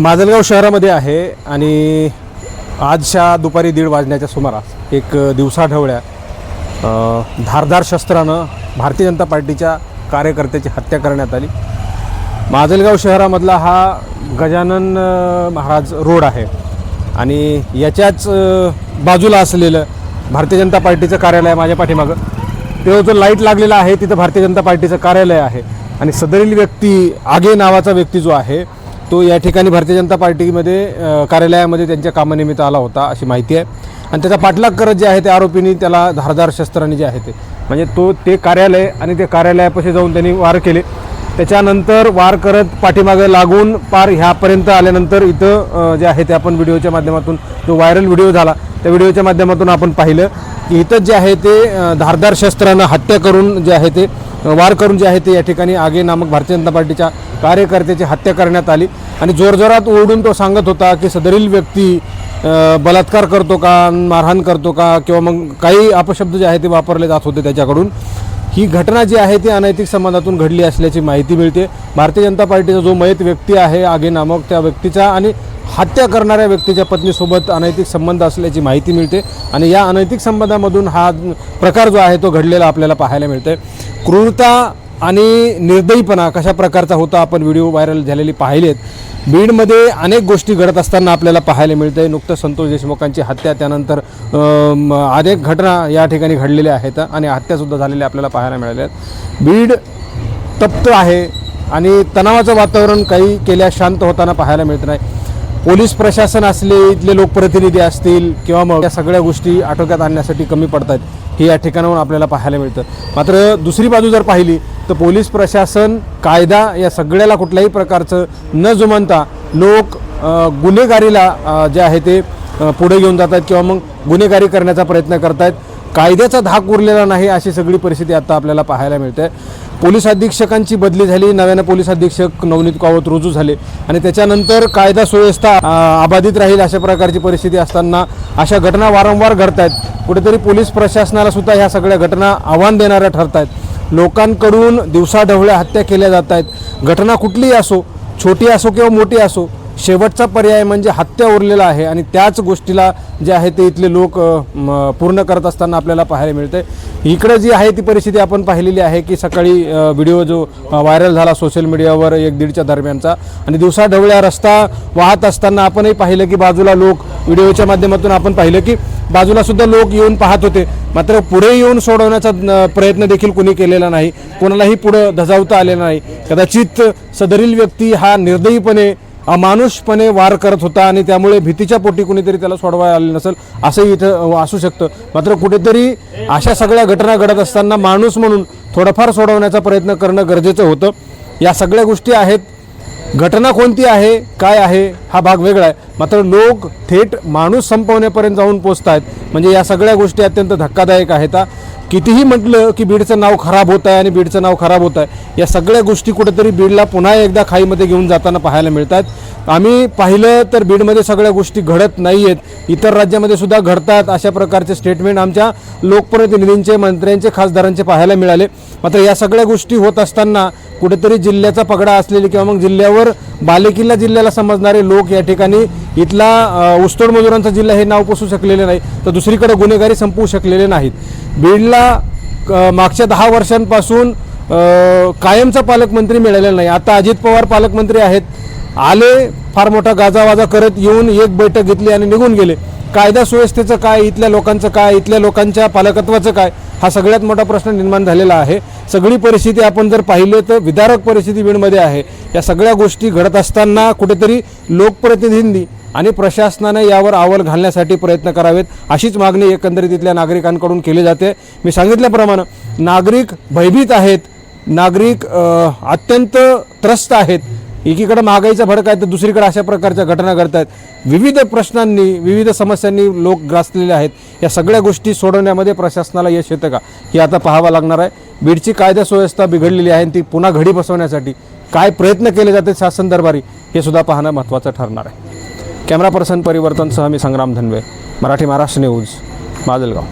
माजलगाव शहरामध्ये आहे आणि आजच्या दुपारी दीड वाजण्याच्या सुमारास एक दिवसाढवळ्या अ, धारदार शस्त्रानं भारतीय जनता पार्टीच्या कार्यकर्त्याची हत्या करण्यात आली. माजलगाव शहरामधला हा गजानन महाराज रोड आहे आणि याच्याच बाजूला असलेलं भारतीय जनता पार्टीचं कार्यालय आहे माझ्या पाठीमागं. तेव्हा जो लाइट लागलेला आहे तिथं भारतीय जनता पार्टीचं कार्यालय आहे आणि सदरील व्यक्ती आगे नावाचा व्यक्ती जो आहे तो या ठिकाणी भारतीय जनता पार्टीमध्ये कार्यालयामध्ये त्यांच्या कामानिमित्त आला होता अशी माहिती आहे. आणि त्याचा पाठलाग करत जे आहे ते आरोपींनी त्याला धारदार शस्त्राने जे आहे ते म्हणजे तो ते कार्यालय आणि ते कार्यालयापाशी जाऊन त्यांनी वार केले. त्याच्यानंतर वार करत पाठीमागे लागून पार ह्यापर्यंत आल्यानंतर इथं जे आहे ते आपण व्हिडिओच्या माध्यमातून जो व्हायरल व्हिडिओ झाला त्या व्हिडिओच्या माध्यमातून आपण पाहिलं की इथं जे आहे ते धारदार शस्त्रानं हत्या करून जे आहे ते वार करून जे आहे ते या ठिकाणी आगे नामक भारतीय जनता पार्टीच्या कार्यकर्त्याची हत्या करण्यात आली. आणि जोरजोरात ओरडून तो सांगत होता की सदरील व्यक्ती बलात्कार करतो का मारहाण करतो का किंवा मग काही अपशब्द जे आहे ते वापरले जात होते त्याच्याकडून. ही घटना जी आहे ती अनैतिक संबंधातून घडली असल्याची माहिती मिळते. भारतीय जनता पार्टीचा जो मयत व्यक्ती आहे आगे नामक त्या व्यक्तीचा आणि हत्या करणाऱ्या व्यक्तीच्या पत्नीसोबत अनैतिक संबंध असल्याची माहिती मिळते. आणि या अनैतिक संबंधामधून हा प्रकार जो आहे तो घडलेला आपल्याला पाहायला मिळते क्रूरता आणि निर्दयीपणा कशा प्रकारचा होता आपण व्हिडिओ व्हायरल झालेली पाहिलेत. बीडमध्ये अनेक गोष्टी घडत असताना आपल्याला पाहायला मिळतं आहे नुकतं संतोष देशमुखांची हत्या त्यानंतर अनेक घटना या ठिकाणी घडलेल्या आहेत आणि हत्यासुद्धा झालेल्या आपल्याला पाहायला मिळाल्या आहेत. बीड तप्त आहे आणि तणावाचं वातावरण काही केल्यास शांत होताना पाहायला मिळत नाही. पोलीस प्रशासन असले इथले लोकप्रतिनिधी असतील किंवा मग या सगळ्या गोष्टी आटोक्यात आणण्यासाठी कमी पडत आहेत हे या ठिकाणाहून आपल्याला पाहायला मिळतं. मात्र दुसरी बाजू जर पाहिली तर पोलीस प्रशासन कायदा या सगळ्याला कुठल्याही प्रकारचं न जुमानता लोक गुन्हेगारीला जे आहे ते पुढे घेऊन जातात किंवा मग गुन्हेगारी करण्याचा प्रयत्न करतायत. कायद्याचा धाक उरलेला नाही अशी सगळी परिस्थिती आता आपल्याला पाहायला मिळते. पोलीस अधीक्षकांची बदली झाली नव्यानं पोलीस अधीक्षक नवनीत कावत रुजू झाले आणि त्याच्यानंतर कायदा सुव्यवस्था अबाधित राहील अशा प्रकारची परिस्थिती असताना अशा घटना वारंवार घडत आहेत कुठेतरी पोलीस प्रशासनाला सुद्धा ह्या सगळ्या घटना आव्हान देणाऱ्या ठरत आहेत लोकांकडून दिवसाढवळ्या हत्या केल्या जात आहेत घटना कुठलीही असो छोटी असो किंवा मोठी असो शेवटचा पर्याय म्हणजे हत्या उरलेला आहे आणि त्याच गोष्टीला जे आहे ते इथले लोक म, पूर्ण करत असताना आपल्याला पाहायला मिळते इकडे जी आहे ती परिस्थिती आपण पाहिलेली आहे की सकाळी व्हिडिओ जो व्हायरल झाला सोशल मीडियावर एक दीडच्या दरम्यानचा आणि दिवसाढवळ्या रस्ता वाहत असताना आपणही पाहिलं की बाजूला लोक व्हिडिओच्या माध्यमातून आपण पाहिलं की बाजूला सुद्धा लोक येऊन पाहत होते. मात्र पुढे येऊन सोडवण्याचा प्रयत्न देखील कुणी केलेला नाही. कोणालाही पुढं धजावता आलेला नाही. कदाचित सदरील व्यक्ती हा निर्दयीपणे अमानुषपणे वार करत होता आणि त्यामुळे भीतीच्या पोटी कुणीतरी त्याला सोडवायला आले नसेल असंही इथं असू शकतं. मात्र कुठेतरी अशा सगळ्या घटना घडत असताना माणूस म्हणून थोडंफार सोडवण्याचा प्रयत्न करणं गरजेचं होतं. या सगळ्या गोष्टी आहेत. घटना कोणती आहे काय आहे हा भाग वेगळा आहे. मात्र लोक थेट माणूस संपवण्यापर्यंत जाऊन पोचत आहेत म्हणजे या सगळ्या गोष्टी अत्यंत धक्कादायक आहेत कितीही म्हटलं की बीडचं नाव खराब होत आहे आणि बीडचं नाव खराब होत आहे या सगळ्या गोष्टी कुठेतरी बीडला पुन्हा एकदा खाईमध्ये घेऊन जाताना पाहायला मिळतात आम्ही पाहिलं तर बीडमध्ये सगळ्या गोष्टी घडत नाही आहेत इतर राज्यामध्ये सुद्धा घडतात अशा प्रकारचे स्टेटमेंट आमच्या लोकप्रतिनिधींचे मंत्र्यांचे खासदारांचे पाहायला मिळाले. मात्र या सगळ्या गोष्टी होत असताना कुठेतरी जिल्ह्याचा पगडा असलेली किंवा मग जिल्ह्यावर बालेकिल्ला जिल्ह्याला समजणारे लोक या ठिकाणी इथला अ, ऊसतोड मजुरांचा जिल्हा हे नाव पोसू शकलेले नाही तर दुसरीकडे गुन्हेगारी संपवू शकलेले नाहीत. बीडला क- मागच्या दहा वर्षांपासून कायमचा पालकमंत्री मिळालेला नाही. आता अजित पवार पालकमंत्री आहेत. आले फार मोठा गाजावाजा करत येऊन एक बैठक घेतली आणि निघून गेले. कायदा सुव्यवस्थेचं काय इथल्या लोकांचं काय इथल्या लोकांच्या पालकत्वाचं काय हा सगळ्यात मोठा प्रश्न निर्माण झालेला आहे. सगळी परिस्थिती आपण जर पाहिली तर विदारक परिस्थिती बीडमध्ये आहे. या सगळ्या गोष्टी घडत असताना कुठेतरी लोकप्रतिनिधींनी आणि प्रशासनाने यावर आवल घालण्यासाठी प्रयत्न करावेत अशीच मागणी एकंदरीत इथल्या नागरिकांकडून केली जाते. मी सांगितल्याप्रमाणे नागरिक भयभीत आहेत नागरिक अत्यंत त्रस्त आहेत. एकीकडे महागाईचा भडक आहे तर दुसरीकडे अशा प्रकारच्या घटना घडत आहेत विविध प्रश्नांनी विविध समस्यांनी लोक ग्रासलेले आहेत. या सगळ्या गोष्टी सोडवण्यामध्ये प्रशासनाला यश येतं का? हे आता पाहावं लागणार आहे. बीडची कायदा सुव्यवस्था बिघडलेली आहे आणि ती पुन्हा घडी बसवण्यासाठी काय प्रयत्न केले जाते शासन दरबारी हे सुद्धा पाहणं महत्त्वाचं ठरणार आहे. कॅमेरा पर्सन परिवर्तनसह मी संग्राम धनवे मराठी महाराष्ट्र न्यूज माजलगाव.